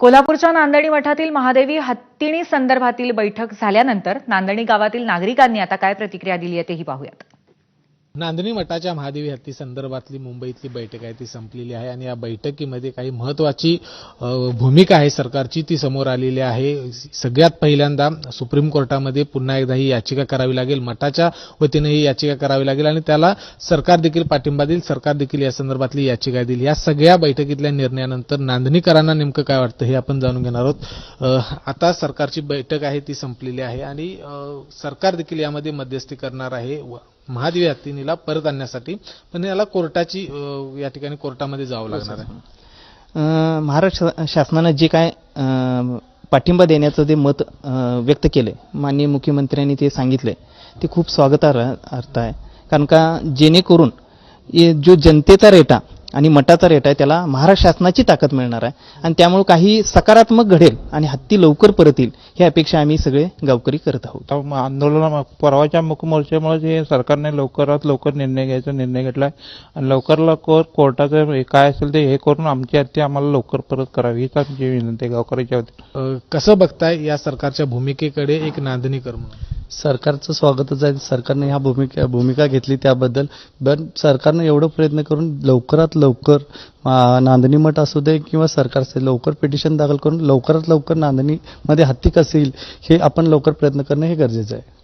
कोल्हापूरच्या नांदणी मठातील महादेवी हत्तीणी संदर्भातील बैठक झाल्यानंतर नांदणी गावातील नागरिकांनी आता काय प्रतिक्रिया दिली आहे तेही पाहूयात. नांदणी मठाच्या महादेवी हत्ती संदर्भातली मुंबईतली बैठक आहे ती संपलेली आहे आणि या बैठकीमध्ये काही महत्वाची भूमिका आहे सरकारची ती समोर आलेली आहे. सगळ्यात पहिल्यांदा सुप्रीम कोर्टामध्ये पुन्हा एकदा ही याचिका करावी लागेल मठाच्या वतीने ही याचिका करावी लागेल आणि त्याला सरकार देखील पाठिंबा देईल सरकार देखील या संदर्भातली याचिका देईल. या सगळ्या बैठकीतल्या निर्णयानंतर नांदणीकरांना नेमकं काय वाटतं हे आपण जाणून घेणार आहोत. आता सरकारची बैठक आहे ती संपलेली आहे आणि सरकार देखील यामध्ये मध्यस्थी करणार आहे. व- महादेवी हत्तीनीला परत आणण्यासाठी. पण याला कोर्टाची या ठिकाणी कोर्टामध्ये जावं लागणार आहे. महाराष्ट्र शासनानं जे काय पाठिंबा देण्याचं जे मत व्यक्त केलं आहे माननीय मुख्यमंत्र्यांनी ते सांगितलं आहे ते खूप स्वागतार्ह अर्थ आहे कारण का जेणेकरून हे जो जनतेचा रेटा आणि मठाचा रेटा आहे त्याला महाराष्ट्र शासनाची ताकद मिळणार आहे. आणि त्यामुळे काही सकारात्मक घडेल आणि हत्ती लवकर परत येईल ही अपेक्षा आम्ही सगळे गावकरी करत आहोत. आंदोलना परवाच्या मुख मोर्चामुळे जे सरकारने लवकरात लवकर निर्णय घ्यायचा निर्णय घेतलाय आणि लवकर लवकर कोर्टाचं काय असेल ते हे करून आमची हत्या आम्हाला लवकर परत करावी हीच आमची विनंती गावकऱ्याच्या अ, कसं बघताय या सरकारच्या भूमिकेकडे एक नांदणीकर म्हणून सरकारचं स्वागतच आहे. सरकारने ह्या भूमिका भूमिका घेतली त्याबद्दल. पण सरकारनं एवढं प्रयत्न करून लवकरात लवकर नांदणी मठ असू दे किंवा सरकारचे लवकर पिटिशन दाखल करून लवकरात लवकर नांदणीमध्ये हत्ती कसं येईल हे आपण लवकर प्रयत्न करणं हे गरजेचं आहे.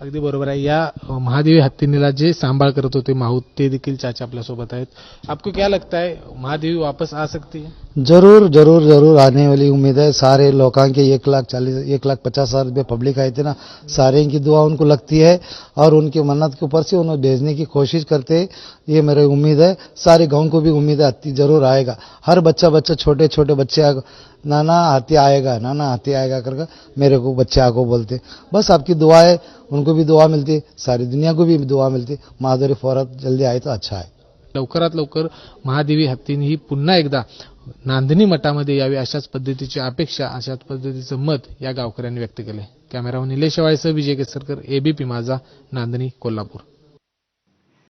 अगदी बरोबर आहे. या महादेवी हत्तीनीला जे सांभाळ करत होते माहूत ते देखील चाचा आपल्यासोबत आहेत. आपको क्या लगता है महादेवी वापस आ सकती है? ज़रूर ज़रूर ज़रूर आने वाली उम्मीद है। सारे लोगों के एक लाख चालीस, एक लाख पचास हज़ार रुपये पब्लिक आई थी ना, सारे की दुआ उनको लगती है और उनकी मन्नत के ऊपर से उन्हें भेजने की कोशिश करते ये मेरी उम्मीद है। सारे गाँव को भी उम्मीद है ज़रूर आएगा। हर बच्चा बच्चा, छोटे छोटे बच्चे आग- नाना हाथी आएगा, नाना हाथी आएगा करके मेरे को बच्चे आगो बोलते। बस आपकी दुआ है, उनको भी दुआ मिलती, सारी दुनिया को भी दुआ मिलती। महादेवी फौरत जल्दी आए तो अच्छा है। लवकरात लवकर महादेवी हत्तीने ही पुन्हा एकदा नांदणी मठामध्ये यावी अशाच पद्धतीची अपेक्षा अशाच पद्धतीचं मत या गावकऱ्यांनी व्यक्त केलं कॅमेरावर निलेश वायसह विजय केसरकर एबीपी माझा नांदणी कोल्हापूर.